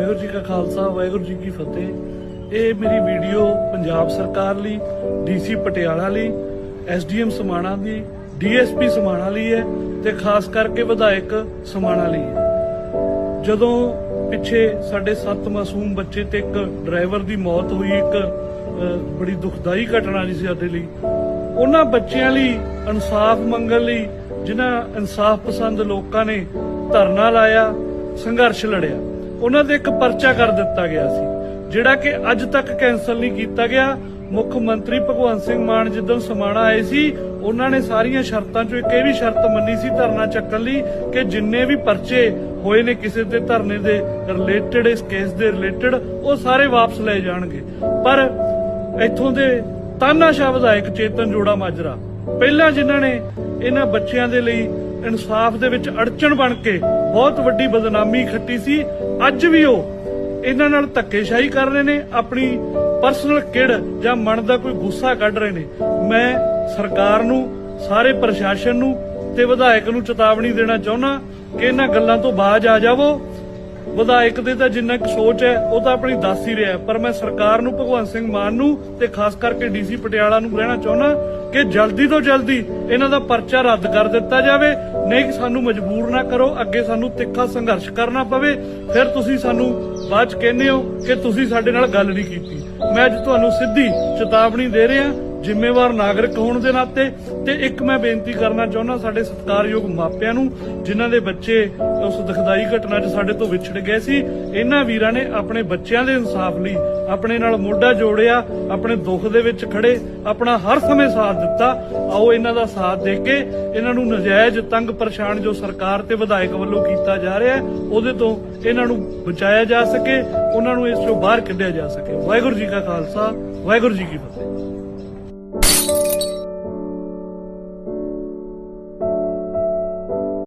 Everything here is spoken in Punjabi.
ਵਾਹਿਗੁਰੂ ਜੀ ਕਾ ਖਾਲਸਾ, ਵਾਹਿਗੁਰੂ ਜੀ ਕੀ ਫਤਿਹ। ਇਹ ਮੇਰੀ ਵੀਡੀਓ ਪੰਜਾਬ ਸਰਕਾਰ ਲਈ ਡੀਸੀ ਪਟਿਆਲਾ ਲਈ ਐਸਡੀਐਮ ਸਮਾਣਾ ਦੀ ਡੀਐਸਪੀ ਸਮਾਣਾ ਲਈ ਹੈ ਤੇ ਖਾਸ ਕਰਕੇ ਵਿਧਾਇਕ ਸਮਾਣਾ ਲਈ ਹੈ। ਜਦੋਂ ਪਿੱਛੇ ਸਾਡੇ ਸੱਤ ਮਾਸੂਮ ਬੱਚੇ ਤੇ ਇੱਕ ਡਰਾਈਵਰ ਦੀ ਮੌਤ ਹੋਈ, ਇੱਕ ਬੜੀ ਦੁਖਦਾਈ ਘਟਨਾ ਜੀ ਸਾਡੇ ਲਈ, ਉਹਨਾਂ ਬੱਚਿਆਂ ਲਈ ਇਨਸਾਫ ਮੰਗਣ ਲਈ ਜਿਨ੍ਹਾਂ ਇਨਸਾਫ ਪਸੰਦ ਲੋਕਾਂ ਨੇ ਧਰਨਾ ਲਾਇਆ, ਸੰਘਰਸ਼ ਲੜਿਆ। ਉਹਨਾਂ ਦੇ ਇੱਕ ਪਰਚਾ ਕਰ ਦਿੱਤਾ ਗਿਆ ਸੀ, ਜਿਹੜਾ ਕਿ ਅੱਜ ਤੱਕ ਕੈਨਸਲ ਨਹੀਂ ਕੀਤਾ ਗਿਆ। ਮੁੱਖ ਮੰਤਰੀ ਭਗਵੰਤ ਸਿੰਘ ਮਾਨ ਜਿੱਦਣ ਸਮਾਣਾ ਆਏ ਸੀ, ਉਹਨਾਂ ਨੇ ਸਾਰੀਆਂ ਸ਼ਰਤਾਂ ਚੋਂ ਇੱਕ ਇਹ ਵੀ ਸ਼ਰਤ ਮੰਨੀ ਸੀ, ਧਰਨਾ ਚੱਕਣ ਲਈ ਕਿ ਜਿੰਨੇ ਵੀ ਪਰਚੇ ਹੋਏ ਨੇ ਕਿਸੇ ਤੇ ਧਰਨੇ ਦੇ ਰਿਲੇਟਡ ਇਸ ਕੇਸ ਦੇ ਰਿਲੇਟਡ ਉਹ ਸਾਰੇ ਵਾਪਸ ਲਏ ਜਾਣਗੇ। ਪਰ ਇੱਥੋਂ ਦੇ ਤਾਨਾਸ਼ਾਹ ਵਿਧਾਇਕ ਚੇਤਨ ਜੋੜਾ ਮਾਜਰਾ, ਪਹਿਲਾਂ ਜਿਨ੍ਹਾਂ ਨੇ ਇਹਨਾਂ ਬੱਚਿਆਂ ਦੇ ਲਈ ਇਨਸਾਫ ਦੇ ਵਿੱਚ ਅੜਚਣ ਬਣ ਕੇ ਬਹੁਤ ਵੱਡੀ ਬਦਨਾਮੀ ਖੱਟੀ ਸੀ। ਅੱਜ ਵੀ ਉਹ ਇਹਨਾਂ ਨਾਲ ਧੱਕੇਸ਼ਾਹੀ ਕਰ ਰਹੇ ਨੇ, ਆਪਣੀ ਪਰਸਨਲ ਕਿੜ ਜਾਂ ਮਨ ਦਾ ਕੋਈ ਗੁੱਸਾ ਕੱਢ ਰਹੇ ਨੇ। ਮੈਂ ਸਰਕਾਰ ਨੂੰ, ਸਾਰੇ ਪ੍ਰਸ਼ਾਸਨ ਨੂੰ ਤੇ ਵਿਧਾਇਕ ਨੂੰ ਚੇਤਾਵਨੀ ਦੇਣਾ ਚਾਹੁੰਦਾ ਕਿ ਇਹਨਾਂ ਗੱਲਾਂ ਤੋਂ ਬਾਜ ਆ ਜਾਵੋ। ਵਿਧਾਇਕ ਦੇ ਤਾਂ ਜਿੰਨਾ ਕੁ ਸੋਚ ਹੈ, ਉਹ ਤਾਂ ਆਪਣੀ ਦੱਸ ਹੀ ਰਿਹਾ ਪਰ ਮੈਂ ਸਰਕਾਰ ਨੂੰ, ਭਗਵੰਤ ਸਿੰਘ ਮਾਨ ਨੂੰ ਤੇ ਖਾਸ ਕਰਕੇ ਡੀਸੀ ਪਟਿਆਲਾ ਨੂੰ ਕਹਿਣਾ ਚਾਹੁੰਦਾ ਕਿ ਜਲਦੀ ਤੋਂ ਜਲਦੀ ਇਹਨਾਂ ਦਾ ਪਰਚਾ ਰੱਦ ਕਰ ਦਿੱਤਾ ਜਾਵੇ। ਨਹੀਂ ਕਿ ਸਾਨੂੰ ਮਜਬੂਰ ਨਾ ਕਰੋ, ਅੱਗੇ ਸਾਨੂੰ ਤਿੱਖਾ ਸੰਘਰਸ਼ ਕਰਨਾ ਪਵੇ। ਫਿਰ ਤੁਸੀਂ ਸਾਨੂੰ ਬਾਅਦ ਚ ਕਹਿੰਦੇ ਹੋ ਕਿ ਤੁਸੀਂ ਸਾਡੇ ਨਾਲ ਗੱਲ ਨਹੀਂ ਕੀਤੀ। ਮੈਂ ਅੱਜ ਤੁਹਾਨੂੰ ਸਿੱਧੀ ਚੇਤਾਵਨੀ ਦੇ ਰਿਹਾ ਜ਼ਿੰਮੇਵਾਰ ਨਾਗਰਿਕ ਹੋਣ ਦੇ ਨਾਤੇ ਤੇ ਇੱਕ ਮੈਂ ਬੇਨਤੀ ਕਰਨਾ ਚਾਹੁੰਦਾ ਸਾਡੇ ਸਤਿਕਾਰਯੋਗ ਮਾਪਿਆਂ ਨੂੰ, ਜਿਨ੍ਹਾਂ ਦੇ ਬੱਚੇ ਉਸ ਦੁਖਦਾਈ ਘਟਨਾ 'ਚ ਸਾਡੇ ਤੋਂ ਵਿਛੜ ਗਏ ਸੀ, ਇਹਨਾਂ ਵੀਰਾਂ ਨੇ ਆਪਣੇ ਬੱਚਿਆਂ ਦੇ ਇਨਸਾਫ ਲਈ ਆਪਣੇ ਨਾਲ ਮੋਢਾ ਜੋੜਿਆ, ਆਪਣੇ ਦੁੱਖ ਦੇ ਵਿੱਚ ਖੜੇ, ਆਪਣਾ ਹਰ ਸਮੇਂ ਸਾਥ ਦਿੱਤਾ। ਆਓ ਇਹਨਾਂ ਦਾ ਸਾਥ ਦੇ ਕੇ ਇਹਨਾਂ ਨੂੰ ਨਜਾਇਜ਼ ਤੰਗ ਪਰੇਸ਼ਾਨ ਜੋ ਸਰਕਾਰ ਤੇ ਵਿਧਾਇਕ ਵੱਲੋਂ ਕੀਤਾ ਜਾ ਰਿਹਾ ਹੈ, ਉਹਦੇ ਤੋਂ ਇਹਨਾਂ ਨੂੰ ਬਚਾਇਆ ਜਾ ਸਕੇ, ਉਹਨਾਂ ਨੂੰ ਇਸ ਤੋਂ ਬਾਹਰ ਕੱਢਿਆ ਜਾ ਸਕੇ। ਵਾਹਿਗੁਰੂ ਜੀ ਕਾ ਖਾਲਸਾ, ਵਾਹਿਗੁਰੂ ਜੀ ਕੀ ਫਤਿਹ। you